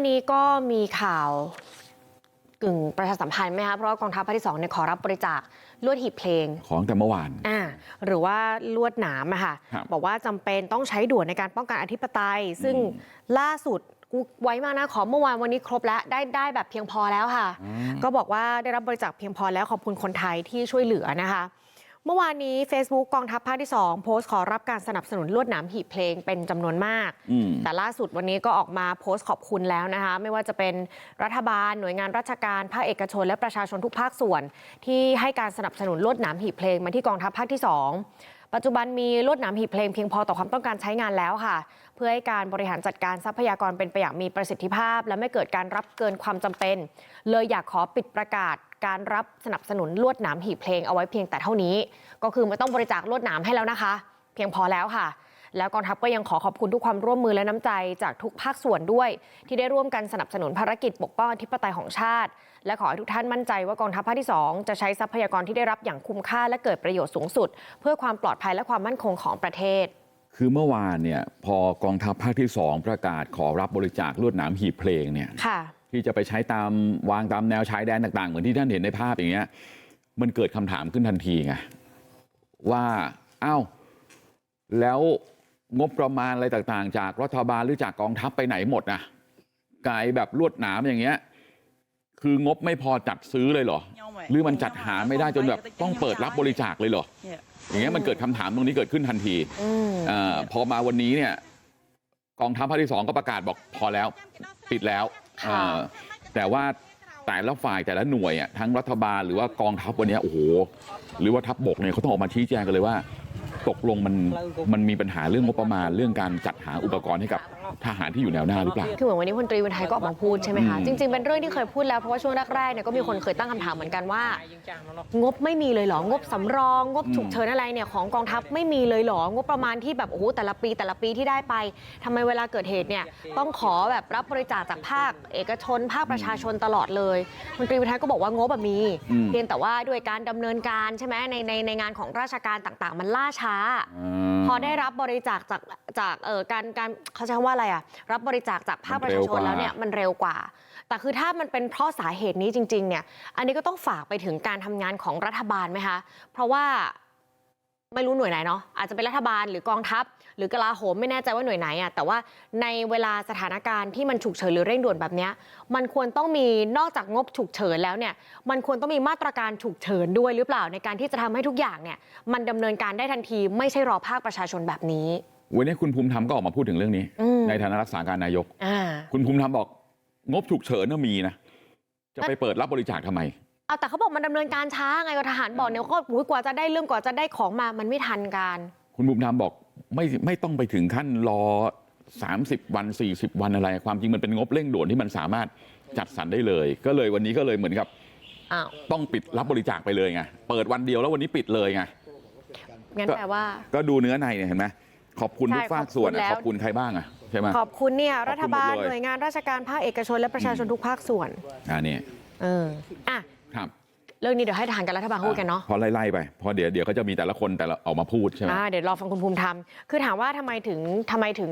วันนี้ก็มีข่าวกึ่งประชาสัมพันธ์ไหมคะเพราะว่ากองทัพภาคที่สองเนี่ยขอรับบริจาคลวดหีบเพลงของแต่เมื่อวานอ่าหรือว่าลวดหนามอะค่ะครับบอกว่าจำเป็นต้องใช้ด่วนในการป้องกันอธิปไตย ซึ่งล่าสุดกูไว้มากนะขอเมื่อวานวันนี้ครบแล้วได้ได้แบบเพียงพอแล้วค่ะ ก็บอกว่าได้รับบริจาคเพียงพอแล้วขอบคุณคนไทยที่ช่วยเหลือนะคะ เมื่อวานนี้ Facebook กองทัพภาคที่ 2 โพสต์ขอรับการสนับสนุนลวดหนามหีบเพลงเป็นจำนวนมากอืมแต่ล่าสุดวันนี้ก็ออกมาโพสต์ขอบคุณแล้วนะคะ ไม่ว่าจะเป็นรัฐบาลหน่วยงานราชการภาคเอกชน และประชาชนทุกภาคส่วน ที่ให้การสนับสนุนลวดหนามหีบเพลงมาที่กองทัพภาคที่ 2ปัจจุบันมีลวดหนามหีบเพลงเพียงพอต่อความต้องการใช้งานแล้วค่ะ เพื่อให้การบริหารจัดการทรัพยากรเป็นไปอย่างมีประสิทธิภาพ และไม่เกิดการรับเกินความจำเป็น เลยอยากขอปิดประกาศ การรับสนับสนุนลวดหนามหีบเพลงเอาไว้เพียงแต่เท่านี้ ก็คือไม่ต้องบริจาคลวดหนามให้แล้วนะคะ เพียงพอแล้วค่ะ แล้วกองทัพก็ยังขอขอบคุณทุกความร่วมมือและน้ำใจจากทุกภาคส่วนด้วย ที่ได้ร่วมกันสนับสนุนภารกิจปกป้องอธิปไตยของชาติ และขอให้ทุกท่านมั่นใจว่ากองทัพภาคที่ 2 จะใช้ทรัพยากรที่ได้รับอย่างคุ้มค่าและเกิดประโยชน์สูงสุด เพื่อความปลอดภัยและความมั่นคงของประเทศคือเมื่อวานเนี่ยพอกองทัพภาคที่สองประกาศขอรับบริจาคลวดหนามหีบเพลงเนี่ยค่ะ ที่จะไปใช้ตามวางตามแนวชายแดนต่างๆเหมือนที่ท่านเห็นในภาพอย่างเงี้ยมันเกิดคำถามขึ้นทันทีไงว่าอ้าวแล้วงบประมาณอะไรต่างๆจากรัฐบาลหรือจากกองทัพไปไหนหมดนะกายแบบลวดหนามอย่างเงี้ยคืองบไม่พอจัดซื้อเลยเหรอ หรือมันจัดหาไม่ได้จนแบบต้องเปิดรับบริจาคเลยเหรอ อย่างเงี้ยมันเกิดคำถามตรงนี้เกิดขึ้นทันทีอืมเออพอมาวันนี้เนี่ย กองทัพภาคที่สองก็ประกาศบอกพอแล้ว ปิดแล้วค่ะเออ แต่ว่าแต่ละฝ่ายแต่ละหน่วยทั้งรัฐบาลหรือว่ากองทัพวันนี้โอ้โหหรือว่าทัพบกเนี่ยเขาต้องออกมาชี้แจงกันเลยว่าตกลงมันมันมีปัญหาเรื่องงบประมาณเรื่องการจัดหาอุปกรณ์ให้กับ ทหารที่อยู่แนวหน้าหรือเปล่าคือเหมือนวันนี้พลตรีวินไทยก็ออกมาพูดใช่ไหมคะอืมจริงๆเป็นเรื่องที่เคยพูดแล้วเพราะว่าช่วงแรกๆเนี่ยก็มีคนเคยตั้งคำถามเหมือนกันว่างบไม่มีเลยเหรองบสำรองงบฉุกเฉินอะไรเนี่ยของกองทัพไม่มีเลยเหรองบประมาณที่แบบโอ้โหแต่ละปีแต่ละปีที่ได้ไปทำไมเวลาเกิดเหตุเนี่ยต้องขอแบบรับบริจาคจากภาคเอกชน ภาคประชาชนตลอดเลยพลตรีวินไทยก็บอกว่างบแบบมีอืมเพียงแต่ว่าด้วยการดำเนินการใช่ไหมในในในงานของราชการต่างๆ มันล่าช้า พอได้รับบริจาคจากจากเออการการเขาใช้คำว่าอะไรอะรับบริจาคจากภาคประชาชนแล้วเนี่ยมันเร็วกว่า แต่คือถ้ามันเป็นเพราะสาเหตุนี้จริง ๆ เนี่ย อันนี้ก็ต้องฝากไปถึงการทำงานของรัฐบาลไหมคะ เพราะว่าไม่รู้หน่วยไหนเนาะอาจจะเป็นรัฐบาลหรือกองทัพ หรือกลาโหมไม่แน่ใจว่าหน่วยไหนอะแต่ว่าในเวลาสถานการณ์ที่มันฉุกเฉินหรือเร่งด่วนแบบเนี้ยมันควรต้องมีนอกจากงบฉุกเฉินแล้วเนี่ย มันควรต้องมีมาตรการฉุกเฉินด้วยหรือเปล่าในการที่จะทำให้ทุกอย่างเนี่ย มันดำเนินการได้ทันที ไม่ใช่รอภาคประชาชนแบบนี้ วันนี้คุณภูมิธรรมก็ออกมาพูดถึงเรื่องนี้อืมในฐานะรักษาการนายกอ่าคุณภูมิธรรมบอกงบฉุกเฉินน่ะมีนะจะไปเปิดรับบริจาคทำไมเอาแต่เขาบอกมันดำเนินการช้าไงก็ทหารบอกเนี่ยก็อุ๊ยกว่าจะได้เรื่องกว่าจะได้ของมามันไม่ทันการคุณภูมิธรรมบอกไม่ไม่ต้องไปถึงขั้นรอ30วัน40วันอะไร ความจริงมันเป็นงบเร่งด่วนที่มันสามารถจัดสรรได้เลย ก็เลยวันนี้ก็เลยเหมือนกับอ้าวต้องปิดรับบริจาคไปเลยไงเปิดวันเดียวแล้ววันนี้ปิดเลยไงงั้นแปลว่า ก็ดูเนื้อในเนี่ยเห็นไหม ขอบคุณใช่ทุกภาคส่วนอะขขออบบคุคุณณใครบ้างอะใช่ไหมขอบคุณเนี่ยขอบคุณรัฐบาลหมดเลยหน่วยงานราชการภาคเอกชนและประชาชนทุกภาคส่วนอ่านี่เอออะครับเรื่องนี้เดี๋ยวให้ทหารกับรัฐบาลพูดกันเนาะพอไล่ๆไปเพราะเดี๋ยวเดี๋ยวเขาจะมีแต่ละคนแต่ละออกมาพูดใช่ไหมอ่าเดี๋ยวรอฟังคุณภูมิธรรมคือถามว่าทำไมถึงทำไมถึง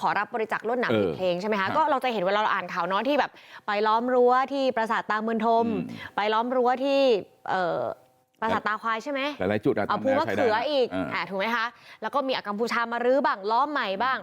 ขอรับบริจาคลวดหนามเออหีบเพลงใช่ไหมครัคะบก็เราจะเห็นเวลาเราอ่านข่าวเนาะที่แบบ ไปล้อมรั้วที่ปราสาทตาเมืองทมอืมไปล้อมรั้วที่เอ่อ ปราสาทตาควายใช่ไหมหลายๆจุดอะเอาตามภูแนวมะชายแดเขือนอีกอ่าอ่าถูกไหมคะแล้วก็มีอากัมพูชามารื้อบ้างล้อมใหม่บ้าง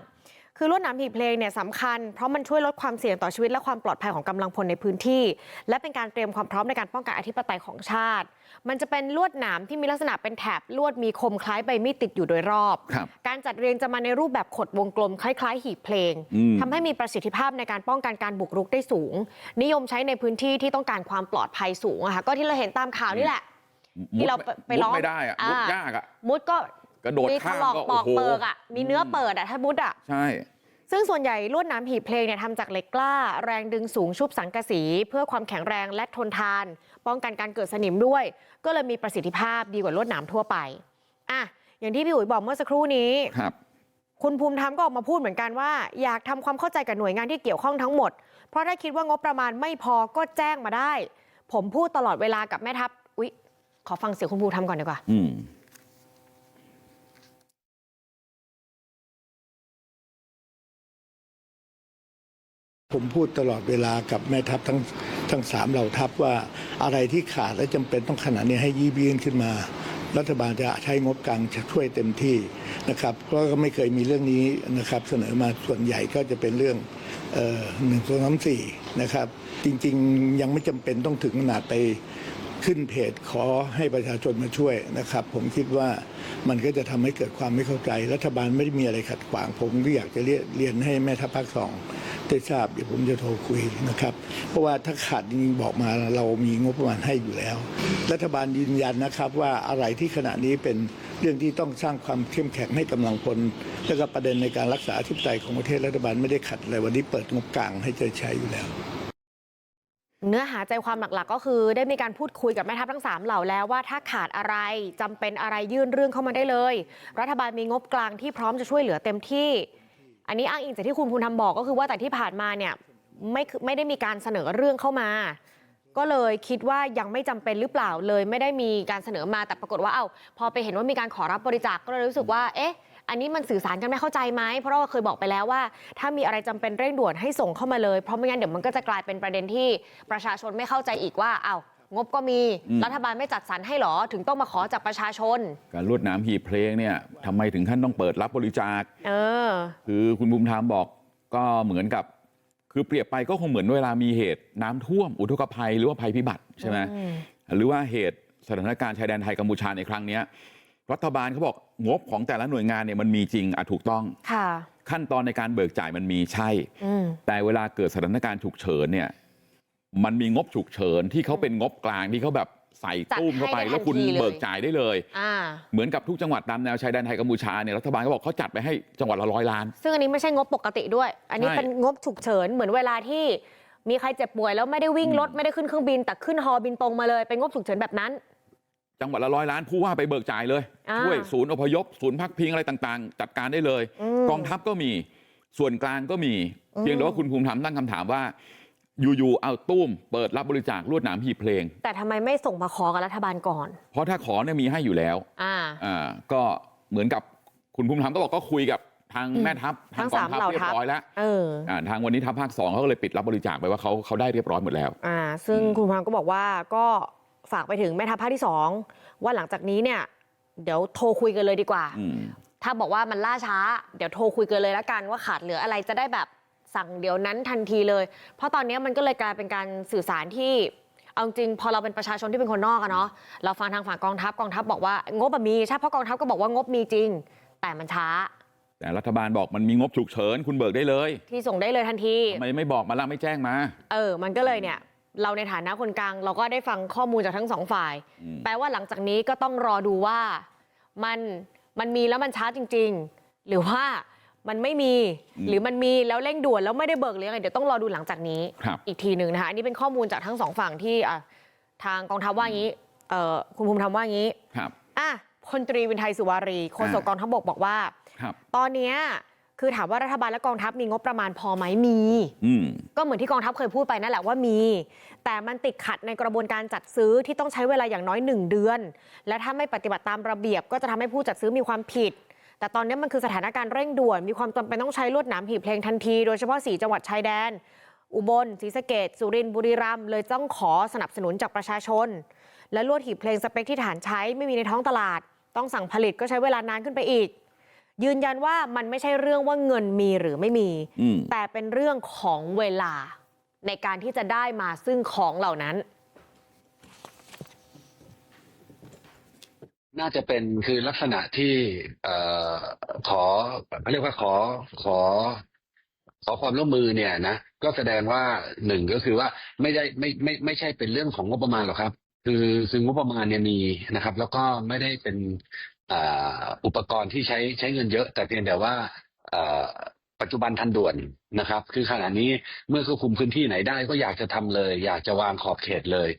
คือลวดหนามหีบเพลงเนี่ยสำคัญเพราะมันช่วยลดความเสี่ยงต่อชีวิตและความปลอดภัยของกำลังพลในพื้นที่ และเป็นการเตรียมความพร้อมในการป้องกันอธิปไตยของชาติ มันจะเป็นลวดหนามที่มีลักษณะเป็นแถบลวดมีคมคล้ายใบมีดติดอยู่โดยรอบครับการจัดเรียงจะมาในรูปแบบขดวงกลมคล้าย ๆ หีบเพลงอืมทำให้มีประสิทธิภาพในการป้องกันการบุกรุกได้สูง นิยมใช้ในพื้นที่ที่ต้องการความปลอดภัยสูงอะค่ะก็ที่เราเห็นตามข่าวนี่แหละ ที่เราไปไปมุดล้อมไม่ได้อะมุดอ่ายยากอะมุดก็กระโดดมีถข้ามลอกก็ปอกโอ้โหเปิกอะมีเนื้อเปิดอะถ้ามุดอะใช่ซึ่งส่วนใหญ่ลวดหน้ำหีบเพลงเนี่ยทำจากเหล็กกล้า แรงดึงสูงชุบสังกะสีเพื่อความแข็งแรงและทนทาน ป้องกันการเกิดสนิมด้วย ก็เลยมีประสิทธิภาพดีกว่าลวดหนามทั่วไปอะอย่างที่พี่อุ๋ยบอกเมื่อสักครู่นี้ครับคุณภูมิธรรมก็ออกมาพูดเหมือนกันว่า อยากทำความเข้าใจกับหน่วยงานที่เกี่ยวข้องทั้งหมด เพราะถ้าคิดว่างบประมาณไม่พอก็แจ้งมาได้ ผมพูดตลอดเวลากับแม่ทัพอุ๊ย ขอฟังเสียงคุณภูมิธรรมก่อนดีกว่าอืมผผมพูดตลอดเวลากับแม่ทัพทั้งทั้งสามเหล่าทัพว่าอะไรที่ขาดและจำเป็นต้องขนาดนี้ให้ยีบยืนขึ้นมา รัฐบาลจะใช้งบกลางช่วยเต็มที่นะครับเพราะก็ไม่เคยมีเรื่องนี้นะครับ เสนอมาส่วนใหญ่ก็จะเป็นเรื่องหนึ่งสองสามสี่นะครับ จริง ๆ ยังไม่จำเป็นต้องถึงขนาดไป ขึ้นเพจขอให้ประชาชนมาช่วยนะครับ ผมคิดว่ามันก็จะทำให้เกิดความไม่เข้าใจ รัฐบาลไม่ได้มีอะไรขัดขวาง ผมก็อยากจะเรียนให้แม่ทัพภาคสองได้ทราบเดี๋ยวผมจะโทรคุยนะครับ เพราะว่าถ้าขาดจริงบอกมาเรามีงบประมาณให้อยู่แล้ว รัฐบาลยืนยันนะครับว่าอะไรที่ขณะนี้เป็นเรื่องที่ต้องสร้างความเข้มแข็งให้กำลังพลและก็ประเด็นในการรักษาอธิปไตยของประเทศรัฐบาลไม่ได้ขัดอะไรวันนี้เปิดงบกลางให้จะใช้อยู่แล้ว เนื้อหาใจความหลักๆ ก็คือได้มีการพูดคุยกับแม่ทัพทั้งสามเหล่าแล้วว่าถ้าขาดอะไรจำเป็นอะไรยื่นเรื่องเข้ามาได้เลย รัฐบาลมีงบกลางที่พร้อมจะช่วยเหลือเต็มที่ อันนี้อ้างอิงจากที่คุณภูมิธรรมบอกก็คือว่าแต่ที่ผ่านมาเนี่ยไม่ไม่ได้มีการเสนอเรื่องเข้ามา ก็เลยคิดว่ายังไม่จำเป็นหรือเปล่าเลย ไม่ได้มีการเสนอมาแต่ปรากฏว่าเอ้าพอไปเห็นว่ามีการขอรับบริจาคก็เลยรู้สึกว่าเอ๊ะ อันนี้มันสื่อสารกันไม่เข้าใจไหมเพราะเราเคยบอกไปแล้วว่า ถ้ามีอะไรจำเป็นเร่งด่วนให้ส่งเข้ามาเลยเพราะไม่งั้นเดี๋ยวมันก็จะกลายเป็นประเด็นที่ประชาชนไม่เข้าใจอีกว่าเอ้างบก็มีอืมรัฐบาลไม่จัดสรรให้หรอถึงต้องมาขอจากประชาชน การลวดหนามหีบเพลงเนี่ยทำไมถึงขั้นต้องเปิดรับบริจาคเออ คือคุณภูมิธรรมบอกก็เหมือนกับคือเปรียบไปก็คงเหมือนเวลามีเหตุน้ำท่วมอุทกภัยหรือว่าภัยพิบัติใช่ไหมอืมหรือว่าเหตุสถานการณ์ชายแดนไทยกัมพูชาในครั้งเนี้ย รัฐบาลเขาบอกงบของแต่ละหน่วยงานเนี่ยมันมีจริงอะถูกต้องค่ะขั้นตอนในการเบิกจ่ายมันมีใช่อืมแต่เวลาเกิดสถานการณ์ฉุกเฉินเนี่ยมันมีงบฉุกเฉินที่เขาเป็นงบกลางที่เขาแบบใส่จัดตุ้มเข้าไปให้ได้แล้วคุณทันทีเลยเบิกจ่ายได้เลยอ่าเหมือนกับทุกจังหวัดตามแนวชายแดนไทยกัมพูชาเนี่ยรัฐบาลเขาบอกเขาจัดไปให้จังหวัดละร้อยล้าน ซึ่งอันนี้ไม่ใช่งบปกติด้วย อันนี้ใช่เป็นงบฉุกเฉินเหมือนเวลาที่มีใครเจ็บป่วยแล้วไม่ได้วิ่งรถไม่ได้ขึ้นเครื่องบินแต่ขึ้นฮอบินตรงมาเลยเป็นงบฉุกเฉินแบบนั้น จังหวัดละร้อยล้านผู้ว่าไปเบิกจ่ายเลยอ่าช่วยศูนย์อพยพศูนย์พักพิงอะไรต่างๆจัดการได้เลยอืมกองทัพก็มีส่วนกลางก็มีอืมเพียงแต่ว่าคุณภูมิธรรมตั้งคำถามว่าอยู่ๆเอาตุ้มเปิดรับบริจาคลวดหนามหีบเพลง แต่ทำไมไม่ส่งมาขอกับรัฐบาลก่อนเพราะถ้าขอเนี่ยมีให้อยู่แล้วอ่าอ่าก็เหมือนกับคุณภูมิธรรมก็บอกก็คุยกับทางอืมแม่ทัพทั้ทางงกอสางมทัพเหล่าเรียทัพบร้อยแล้วเอออ่าทางวันนี้ทัพภาคสองเขาก็เลยปิดรับบริจาคไปว่าเขาเขาได้เรียบร้อยหมดแล้ว อ่า ซึ่งคุณพรามก็บอกว่าก็ ฝากไปถึงแม่ทัพภาคที่สองว่าหลังจากนี้เนี่ยเดี๋ยวโทรคุยกันเลยดีกว่าอืมถ้าบอกว่ามันล่าช้าเดี๋ยวโทรคุยกันเลยละกันว่าขาดเหลืออะไรจะได้แบบสั่งเดี๋ยวนั้นทันทีเลย เพราะตอนนี้มันก็เลยกลายเป็นการสื่อสารที่เอาจริงพอเราเป็นประชาชนที่เป็นคนนอกอะเนาะเราฟังทางฝั่งกองทัพกองทัพบอกว่างบอะมีใช่เพราะกองทัพก็บอกว่างบมีจริง แต่มันช้า แต่รัฐบาลบอกมันมีงบฉุกเฉินคุณเบิกได้เลย ที่ส่งได้เลยทันทีทำไมไม่บอกมาล่ะไม่แจ้งมา เออ มันก็เลยเนี่ย เราในฐานะคนกลางเราก็ได้ฟังข้อมูลจากทั้งสองฝ่ายอืมแปลว่าหลังจากนี้ก็ต้องรอดูว่ามันมันมีแล้วมันช้าจริง ๆ หรือว่ามันไม่มีหรือมันมีแล้วเร่งด่วนแล้วไม่ได้เบิกหรือยังไงเดี๋ยวต้องรอดูหลังจากนี้ครับอีกทีหนึ่งนะคะอันนี้เป็นข้อมูลจากทั้งสองฝั่งที่อะทางกองทัพว่างี้เอ่อคุณภูมิธรรมว่างี้ครับอะพลตรีวินไทยสุวารีโฆษกอ่ากองทัพบกบอกว่าครับตอนเนี้ย คือถามว่ารัฐบาลและกองทัพมีงบประมาณพอไหมมีอืมก็เหมือนที่กองทัพเคยพูดไปนั่นแหละว่ามี แต่มันติดขัดในกระบวนการจัดซื้อที่ต้องใช้เวลาอย่างน้อย1เดือน และถ้าไม่ปฏิบัติตามระเบียบ ก็จะทำให้ผู้จัดซื้อมีความผิด แต่ตอนนี้มันคือสถานการณ์เร่งด่วน มีความจำเป็นต้องใช้ลวดหนามหีบเพลงทันที โดยเฉพาะ4จังหวัดชายแดน อุบลศรีสะเกดสุรินทร์บุรีรัมย์เลยต้องขอสนับสนุนจากประชาชน และลวดหีบเพลงสเปคที่ฐานใช้ไม่มีในท้องตลาด ต้องสั่งผลิตก็ใช้เวลานานขึ้นไปอีก ยืนยันว่ามันไม่ใช่เรื่องว่าเงินมีหรือไม่มีอืมแต่เป็นเรื่องของเวลาในการที่จะได้มาซึ่งของเหล่านั้นน่าจะเป็นคือลักษณะที่เอ่อขอเขาเรียกว่าขอขอ ขอความร่วมมือเนี่ยนะก็แสดงว่าหนึ่งก็คือว่าไม่ได้ไม่ไม่ไม่ใช่เป็นเรื่องของงบประมาณหรอกครับ คือคืองบประมาณเนี่ยมีนะครับ แล้วก็ไม่ได้เป็นอุปกรณ์ที่ใช้ใช้เงินเยอะ แต่เพียงแต่ว่าปัจจุบันทันด่วนนะครับ คือขณะนี้เมื่อควบคุมพื้นที่ไหนได้ก็อยากจะทำเลย อยากจะวางขอบเขตเลย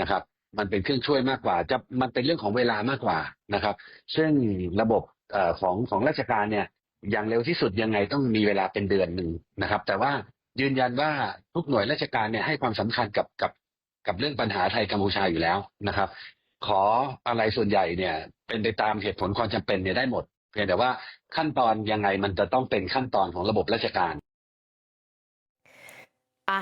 นะครับ มันเป็นเครื่องช่วยมากกว่าจะมันเป็นเรื่องของเวลามากกว่านะครับ ซึ่งระบบอของของราชการเนี่ยอย่างเร็วที่สุดยังไงต้องมีเวลาเป็นเดือนหนึ่งนะครับ แต่ว่ายืนยันว่าทุกหน่วยราชการเนี่ยให้ความสำคัญกับกับ กับเรื่องปัญหาไทยกัมพูชาอยู่แล้วนะครับ ขออะไรส่วนใหญ่เนี่ย เป็นไปตามเหตุผลความจำเป็นเนี่ยได้หมด เพียงแต่ว่าขั้นตอนยังไงมันจะต้องเป็นขั้นตอนของระบบราชการอะ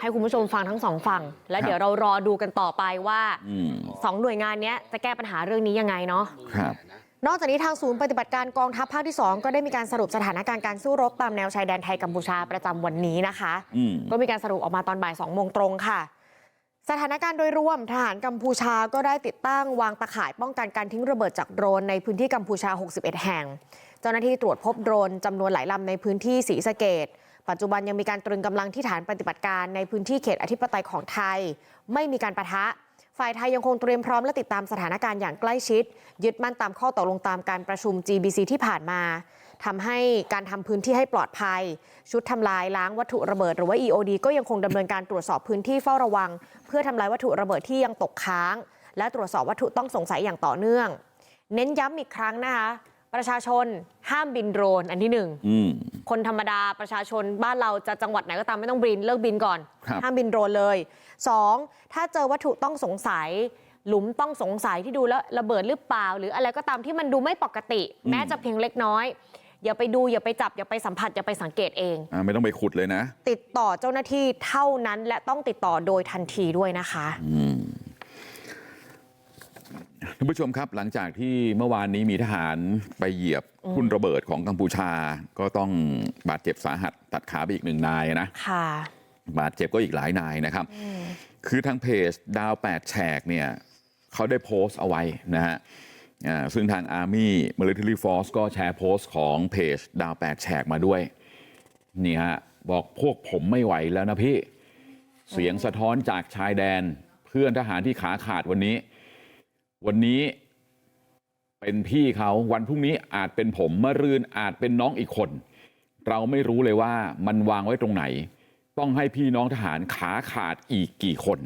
ให้คุณผู้ชมฟังทั้งสองฝั่งแล้วเดี๋ยวเรารอดูกันต่อไปว่าอืมสองหน่วยงานเนี้ยจะแก้ปัญหาเรื่องนี้ยังไงเนาะครับนอกจากนี้ทางศูนย์ปฏิบัติการกองทัพภาคที่ 2 ก็ได้มีการสรุปสถานการณ์การสู้รบตามแนวชายแดนไทยกัมพูชาประจำวันนี้นะคะอืมก็มีการสรุปออกมาตอนบ่าย2โมงตรงค่ะ สถานการณ์โดยรวมทหารกัมพูชาก็ได้ติดตั้งวางตะข่ายป้องกันการทิ้งระเบิดจากโดรนในพื้นที่กัมพูชา 61 แห่ง เจ้าหน้าที่ตรวจพบโดรนจำนวนหลายลำในพื้นที่ศรีสะเกดปัจจุบันยังมีการตรึงกำลังที่ฐานปฏิบัติการในพื้นที่เขตอธิปไตยของไทย ไม่มีการประทะ ฝ่ายไทยยังคงเตรียมพร้อมและติดตามสถานการณ์อย่างใกล้ชิด ยึดมั่นตามข้อตกลงตามการประชุม GBC ที่ผ่านมา ทำให้การทำพื้นที่ให้ปลอดภัย ชุดทำลายล้างวัตถุระเบิดหรือว่า EOD ก็ยังคงดำเนินการตรวจสอบพื้นที่เฝ้าระวัง เพื่อทำลายวัตถุระเบิดที่ยังตกค้าง และตรวจสอบวัตถุต้องสงสัยอย่างต่อเนื่อง เน้นย้ำอีกครั้งนะคะประชาชนห้ามบินโดรนอันที่หนึ่งอืมคนธรรมดาประชาชนบ้านเราจะจังหวัดไหนก็ตามไม่ต้องบินเลิกบินก่อนครับห้ามบินโดรนเลย 2. ถ้าเจอวัตถุต้องสงสัย หลุมต้องสงสัยที่ดูแล้วระเบิดหรือเปล่า หรืออะไรก็ตามที่มันดูไม่ปกติ แม้จะเพียงเล็กน้อย อย่าไปดูอย่าไปจับอย่าไปสัมผัสอย่าไปสังเกตเองอ่าไม่ต้องไปขุดเลยนะติดต่อเจ้าหน้าที่เท่านั้นและต้องติดต่อโดยทันทีด้วยนะคะท่านผู้ชมครับหลังจากที่เมื่อวานนี้มีทหารไปเหยียบทุ่นระเบิดของกัมพูชาก็ต้องบาดเจ็บสาหัสตัดขาไปอีกหนึ่งนายนะค่ะบาดเจ็บก็อีกหลายนายนะครับ คือทางเพจดาวแปดแฉกเนี่ยเขาได้โพสต์เอาไว้นะฮะ ซึ่งทาง Army Military Force ก็แชร์โพสต์ของเพจดาวแปดแฉกมาด้วยนี่ฮะบอกพวกผมไม่ไหวแล้วนะพี่เสียงสะท้อนจากชายแดนเพื่อนทหารที่ขาขาดวันนี้ วันนี้เป็นพี่เขาวันพรุ่งนี้อาจเป็นผมมะรืนอาจเป็นน้องอีกคน เราไม่รู้เลยว่ามันวางไว้ตรงไหน ต้องให้พี่น้องทหารขาขาดอีกกี่คน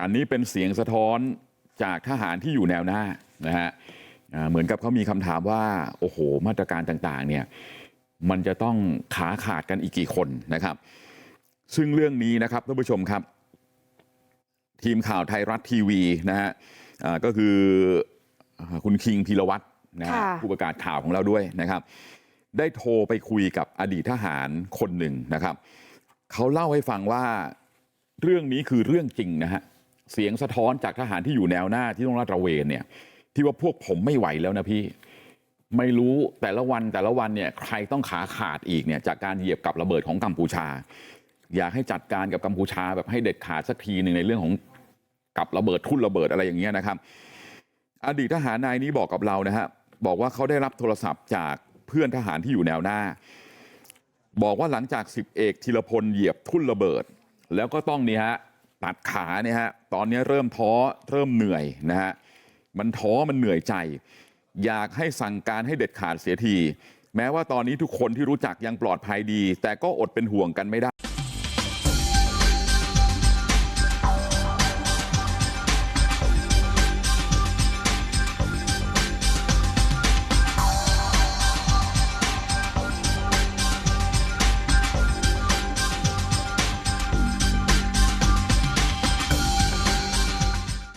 อันนี้เป็นเสียงสะท้อน จากทหารที่อยู่แนวหน้านะฮะอ่าเหมือนกับเขามีคำถามว่าโอ้โหมาตรการต่างๆเนี่ยมันจะต้องขาขาดกันอีกกี่คนนะครับซึ่งเรื่องนี้นะครับท่านผู้ชมครับ ทีมข่าวไทยรัฐทีวีนะฮะอ่าก็คืออ่าคุณคิงพีรวัตรนะฮะค่ะผู้ประกาศข่าวของเราด้วยนะครับ ได้โทรไปคุยกับอดีตทหารคนหนึ่งนะครับเขาเล่าให้ฟังว่าเรื่องนี้คือเรื่องจริงนะฮะเสียงสะท้อนจากทหารที่อยู่แนวหน้าที่ต้องลาดตระเวนเนี่ยที่ว่าพวกผมไม่ไหวแล้วนะพี่ไม่รู้แต่ละวันแต่ละวันเนี่ยใครต้องขาขาดอีกเนี่ยจากการเหยียบกับระเบิดของกัมพูชา อยากให้จัดการกับกัมพูชาแบบให้เด็ดขาดสักทีหนึ่งในเรื่องของกับระเบิดทุ่นระเบิดอะไรอย่างเงี้ยนะครับ อดีตทหารนายนี้บอกกับเรานะฮะบอกว่าเขาได้รับโทรศัพท์จากเพื่อนทหารที่อยู่แนวหน้า บอกว่าหลังจากสิบเอกธีรพลเหยียบทุ่นระเบิด แล้วก็ต้องนี่ฮะ ตัดขาเนี่ยฮะตอนนี้เริ่มท้อเริ่มเหนื่อยนะฮะมันท้อมันเหนื่อยใจอยากให้สั่งการให้เด็ดขาดเสียทีแม้ว่าตอนนี้ทุกคนที่รู้จักยังปลอดภัยดีแต่ก็อดเป็นห่วงกันไม่ได้